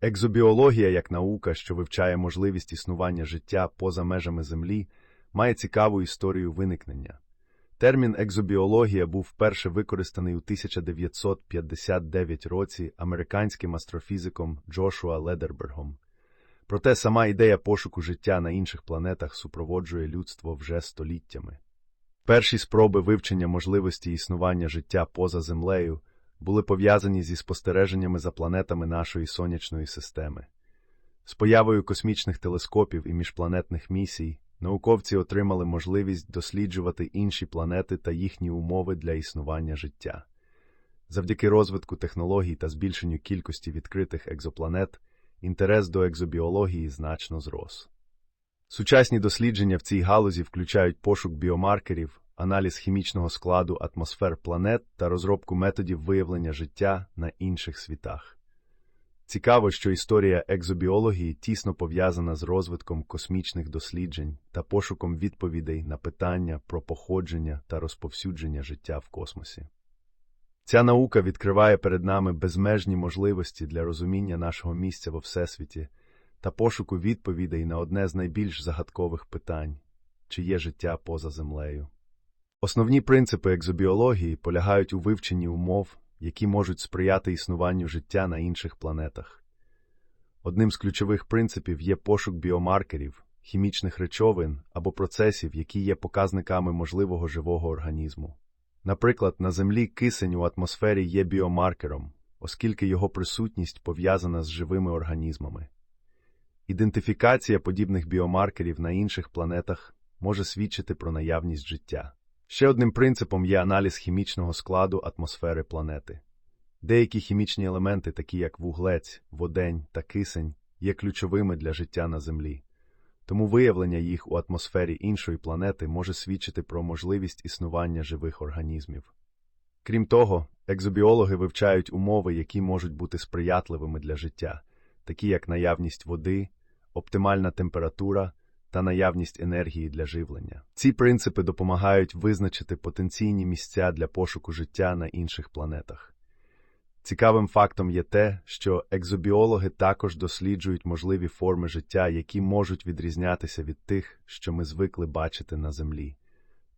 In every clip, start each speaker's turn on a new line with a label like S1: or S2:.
S1: Екзобіологія як наука, що вивчає можливість існування життя поза межами Землі, має цікаву історію виникнення. Термін екзобіологія був вперше використаний у 1959 році американським астрофізиком Джошуа Ледербергом. Проте сама ідея пошуку життя на інших планетах супроводжує людство вже століттями. Перші спроби вивчення можливості існування життя поза Землею були пов'язані зі спостереженнями за планетами нашої сонячної системи. З появою космічних телескопів і міжпланетних місій науковці отримали можливість досліджувати інші планети та їхні умови для існування життя. Завдяки розвитку технологій та збільшенню кількості відкритих екзопланет інтерес до екзобіології значно зрос. Сучасні дослідження в цій галузі включають пошук біомаркерів, аналіз хімічного складу атмосфер планет та розробку методів виявлення життя на інших світах. Цікаво, що історія екзобіології тісно пов'язана з розвитком космічних досліджень та пошуком відповідей на питання про походження та розповсюдження життя в космосі. Ця наука відкриває перед нами безмежні можливості для розуміння нашого місця во Всесвіті та пошуку відповідей на одне з найбільш загадкових питань чи є життя поза землею. Основні принципи екзобіології полягають у вивченні умов, які можуть сприяти існуванню життя на інших планетах. Одним з ключових принципів є пошук біомаркерів, хімічних речовин або процесів, які є показниками можливого живого організму. Наприклад, на Землі кисень у атмосфері є біомаркером, оскільки його присутність пов'язана з живими організмами. Ідентифікація подібних біомаркерів на інших планетах може свідчити про наявність життя. Ще одним принципом є аналіз хімічного складу атмосфери планети. Деякі хімічні елементи, такі як вуглець, водень та кисень, є ключовими для життя на Землі, тому виявлення їх у атмосфері іншої планети може свідчити про можливість існування живих організмів. Крім того, екзобіологи вивчають умови, які можуть бути сприятливими для життя, такі як наявність води, оптимальна температура та наявність енергії для живлення. Ці принципи допомагають визначити потенційні місця для пошуку життя на інших планетах. Цікавим фактом є те, що екзобіологи також досліджують можливі форми життя, які можуть відрізнятися від тих, що ми звикли бачити на Землі.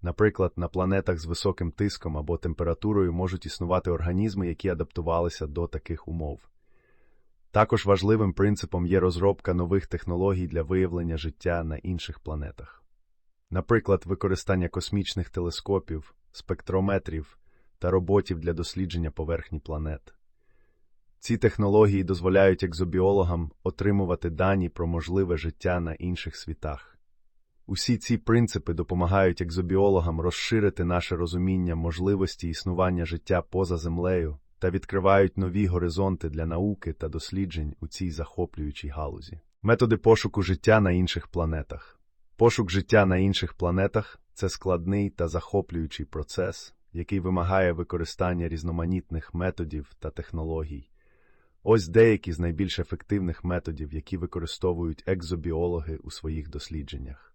S1: Наприклад, на планетах з високим тиском або температурою можуть існувати організми, які адаптувалися до таких умов. Також важливим принципом є розробка нових технологій для виявлення життя на інших планетах. Наприклад, використання космічних телескопів, спектрометрів та роботів для дослідження поверхні планет. Ці технології дозволяють екзобіологам отримувати дані про можливе життя на інших світах. Усі ці принципи допомагають екзобіологам розширити наше розуміння можливості існування життя поза землею та відкривають нові горизонти для науки та досліджень у цій захоплюючій галузі. Методи пошуку життя на інших планетах. Пошук життя на інших планетах це складний та захоплюючий процес, який вимагає використання різноманітних методів та технологій. Ось деякі з найбільш ефективних методів, які використовують екзобіологи у своїх дослідженнях.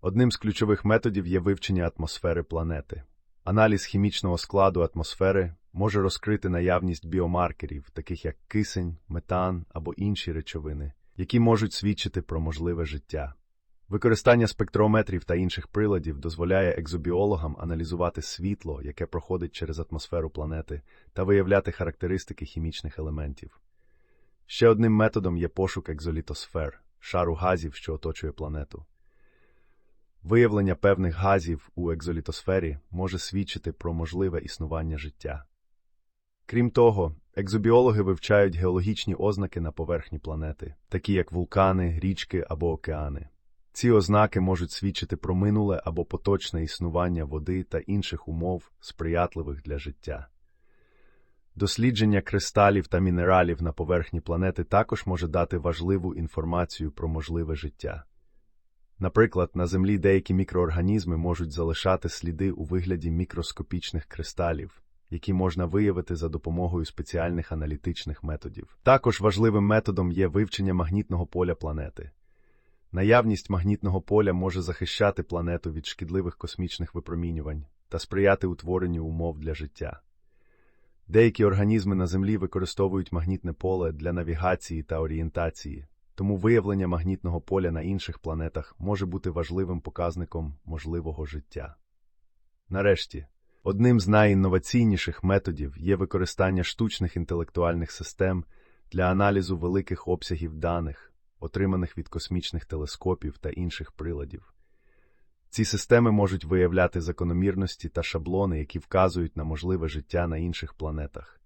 S1: Одним з ключових методів є вивчення атмосфери планети. Аналіз хімічного складу атмосфери може розкрити наявність біомаркерів, таких як кисень, метан або інші речовини, які можуть свідчити про можливе життя. Використання спектрометрів та інших приладів дозволяє екзобіологам аналізувати світло, яке проходить через атмосферу планети, та виявляти характеристики хімічних елементів. Ще одним методом є пошук екзолітосфер, шару газів, що оточує планету. Виявлення певних газів у екзолітосфері може свідчити про можливе існування життя. Крім того, екзобіологи вивчають геологічні ознаки на поверхні планети, такі як вулкани, річки або океани. Ці ознаки можуть свідчити про минуле або поточне існування води та інших умов, сприятливих для життя. Дослідження кристалів та мінералів на поверхні планети також може дати важливу інформацію про можливе життя. Наприклад, на Землі деякі мікроорганізми можуть залишати сліди у вигляді мікроскопічних кристалів, які можна виявити за допомогою спеціальних аналітичних методів. Також важливим методом є вивчення магнітного поля планети. Наявність магнітного поля може захищати планету від шкідливих космічних випромінювань та сприяти утворенню умов для життя. Деякі організми на Землі використовують магнітне поле для навігації та орієнтації, тому виявлення магнітного поля на інших планетах може бути важливим показником можливого життя. Нарешті, одним з найінноваційніших методів є використання штучних інтелектуальних систем для аналізу великих обсягів даних, отриманих від космічних телескопів та інших приладів. Ці системи можуть виявляти закономірності та шаблони, які вказують на можливе життя на інших планетах.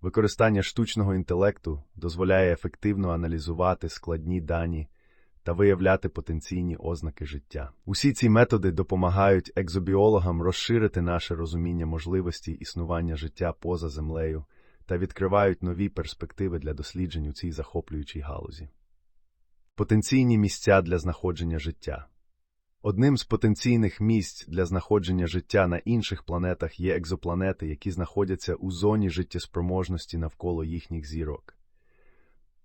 S1: Використання штучного інтелекту дозволяє ефективно аналізувати складні дані та виявляти потенційні ознаки життя. Усі ці методи допомагають екзобіологам розширити наше розуміння можливості існування життя поза землею та відкривають нові перспективи для досліджень у цій захоплюючій галузі. Потенційні місця для знаходження життя Одним з потенційних місць для знаходження життя на інших планетах є екзопланети, які знаходяться у зоні життєспроможності навколо їхніх зірок.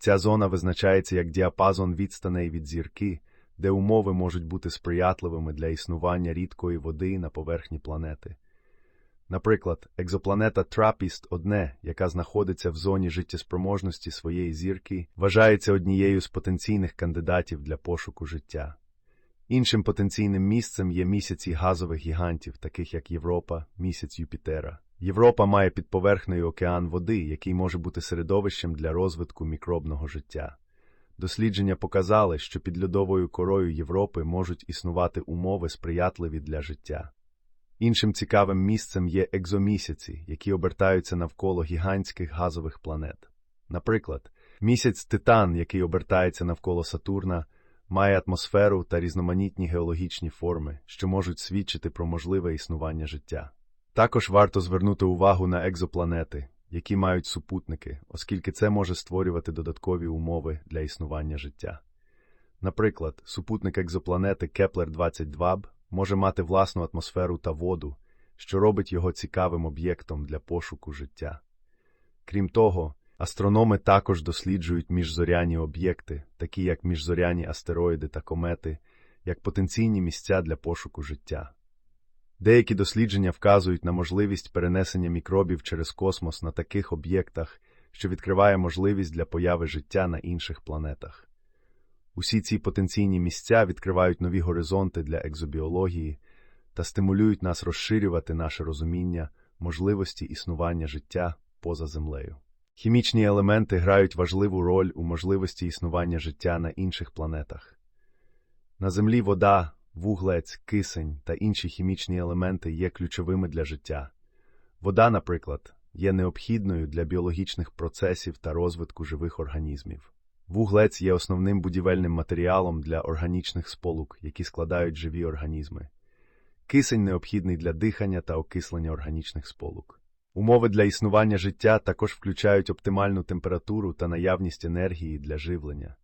S1: Ця зона визначається як діапазон відстаней від зірки, де умови можуть бути сприятливими для існування рідкої води на поверхні планети. Наприклад, екзопланета Трапіст 1 яка знаходиться в зоні життєспроможності своєї зірки, вважається однією з потенційних кандидатів для пошуку життя. Іншим потенційним місцем є місяці газових гігантів, таких як Європа, місяць Юпітера. Європа має під поверхнею океан води, який може бути середовищем для розвитку мікробного життя. Дослідження показали, що під льодовою корою Європи можуть існувати умови, сприятливі для життя. Іншим цікавим місцем є екзомісяці, які обертаються навколо гігантських газових планет. Наприклад, місяць Титан, який обертається навколо Сатурна, має атмосферу та різноманітні геологічні форми, що можуть свідчити про можливе існування життя. Також варто звернути увагу на екзопланети, які мають супутники, оскільки це може створювати додаткові умови для існування життя. Наприклад, супутник екзопланети Кеплер 22 б може мати власну атмосферу та воду, що робить його цікавим об'єктом для пошуку життя. Крім того, Астрономи також досліджують міжзоряні об'єкти, такі як міжзоряні астероїди та комети, як потенційні місця для пошуку життя. Деякі дослідження вказують на можливість перенесення мікробів через космос на таких об'єктах, що відкриває можливість для появи життя на інших планетах. Усі ці потенційні місця відкривають нові горизонти для екзобіології та стимулюють нас розширювати наше розуміння можливості існування життя поза землею. Хімічні елементи грають важливу роль у можливості існування життя на інших планетах. На Землі вода, вуглець, кисень та інші хімічні елементи є ключовими для життя. Вода, наприклад, є необхідною для біологічних процесів та розвитку живих організмів. Вуглець є основним будівельним матеріалом для органічних сполук, які складають живі організми. Кисень необхідний для дихання та окислення органічних сполук. Умови для існування життя також включають оптимальну температуру та наявність енергії для живлення.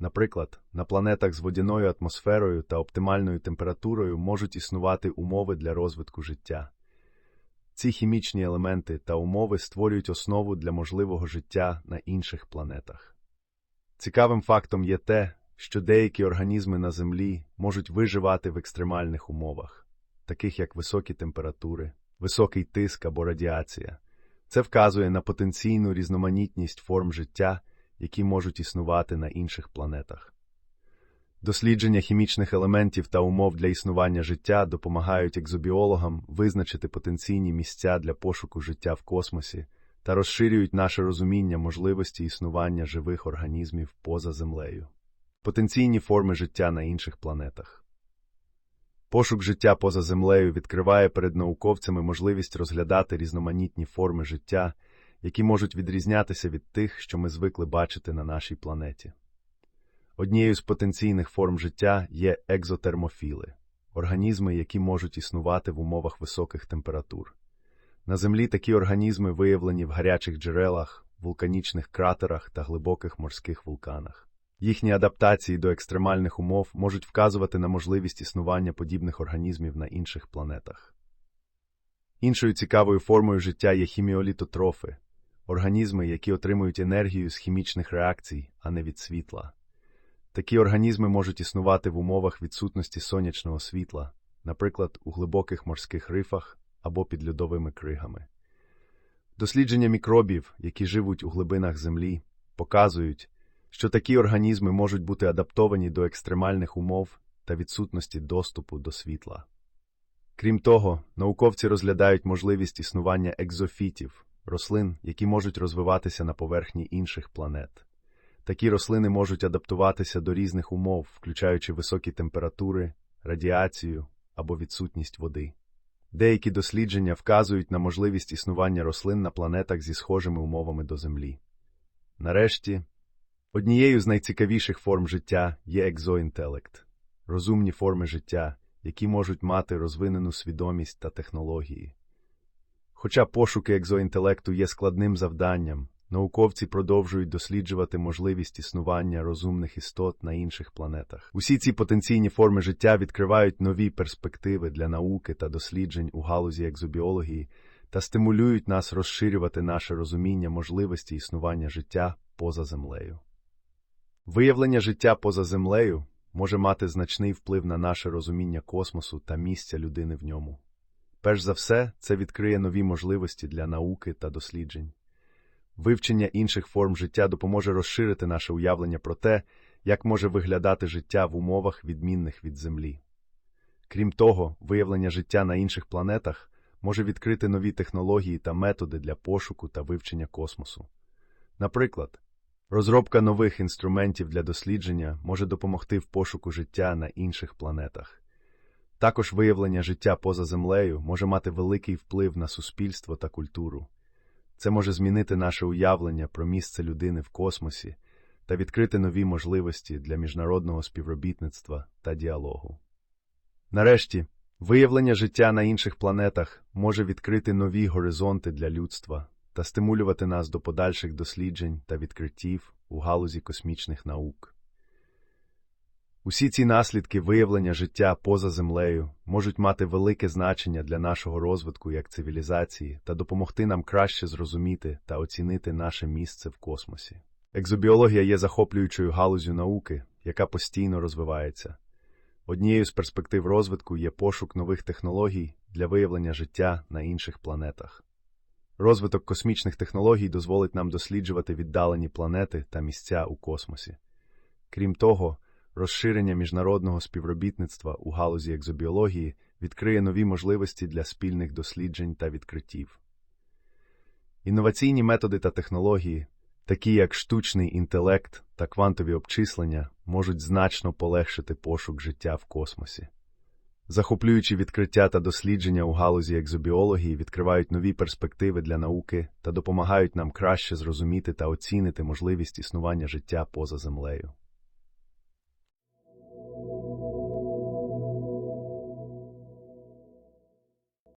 S1: Наприклад, на планетах з водяною атмосферою та оптимальною температурою можуть існувати умови для розвитку життя. Ці хімічні елементи та умови створюють основу для можливого життя на інших планетах. Цікавим фактом є те, що деякі організми на Землі можуть виживати в екстремальних умовах, таких як високі температури високий тиск або радіація. Це вказує на потенційну різноманітність форм життя, які можуть існувати на інших планетах. Дослідження хімічних елементів та умов для існування життя допомагають екзобіологам визначити потенційні місця для пошуку життя в космосі та розширюють наше розуміння можливості існування живих організмів поза землею, потенційні форми життя на інших планетах. Пошук життя поза землею відкриває перед науковцями можливість розглядати різноманітні форми життя, які можуть відрізнятися від тих, що ми звикли бачити на нашій планеті. Однією з потенційних форм життя є екзотермофіли організми, які можуть існувати в умовах високих температур. На Землі такі організми виявлені в гарячих джерелах, вулканічних кратерах та глибоких морських вулканах. Їхні адаптації до екстремальних умов можуть вказувати на можливість існування подібних організмів на інших планетах. Іншою цікавою формою життя є хіміолітотрофи організми, які отримують енергію з хімічних реакцій, а не від світла. Такі організми можуть існувати в умовах відсутності сонячного світла, наприклад, у глибоких морських рифах або під льодовими кригами. Дослідження мікробів, які живуть у глибинах Землі, показують, що такі організми можуть бути адаптовані до екстремальних умов та відсутності доступу до світла. Крім того, науковці розглядають можливість існування екзофітів, рослин, які можуть розвиватися на поверхні інших планет. Такі рослини можуть адаптуватися до різних умов, включаючи високі температури, радіацію або відсутність води. Деякі дослідження вказують на можливість існування рослин на планетах зі схожими умовами до Землі. Нарешті, однією з найцікавіших форм життя є екзоінтелект розумні форми життя, які можуть мати розвинену свідомість та технології. Хоча пошуки екзоінтелекту є складним завданням, науковці продовжують досліджувати можливість існування розумних істот на інших планетах. Усі ці потенційні форми життя відкривають нові перспективи для науки та досліджень у галузі екзобіології та стимулюють нас розширювати наше розуміння можливості існування життя поза землею. Виявлення життя поза землею може мати значний вплив на наше розуміння космосу та місця людини в ньому. Перш за все, це відкриє нові можливості для науки та досліджень. Вивчення інших форм життя допоможе розширити наше уявлення про те, як може виглядати життя в умовах, відмінних від Землі. Крім того, виявлення життя на інших планетах може відкрити нові технології та методи для пошуку та вивчення космосу. Наприклад, розробка нових інструментів для дослідження може допомогти в пошуку життя на інших планетах. Також виявлення життя поза землею може мати великий вплив на суспільство та культуру. Це може змінити наше уявлення про місце людини в космосі та відкрити нові можливості для міжнародного співробітництва та діалогу. Нарешті, виявлення життя на інших планетах може відкрити нові горизонти для людства та стимулювати нас до подальших досліджень та відкриттів у галузі космічних наук. Усі ці наслідки виявлення життя поза землею можуть мати велике значення для нашого розвитку як цивілізації та допомогти нам краще зрозуміти та оцінити наше місце в космосі. Екзобіологія є захоплюючою галузю науки, яка постійно розвивається. Однією з перспектив розвитку є пошук нових технологій для виявлення життя на інших планетах. Розвиток космічних технологій дозволить нам досліджувати віддалені планети та місця у космосі. Крім того, Розширення міжнародного співробітництва у галузі екзобіології відкриє нові можливості для спільних досліджень та відкриттів. Інноваційні методи та технології, такі як штучний інтелект та квантові обчислення, можуть значно полегшити пошук життя в космосі. Захоплюючі відкриття та дослідження у галузі екзобіології відкривають нові перспективи для науки та допомагають нам краще зрозуміти та оцінити можливість існування життя поза землею.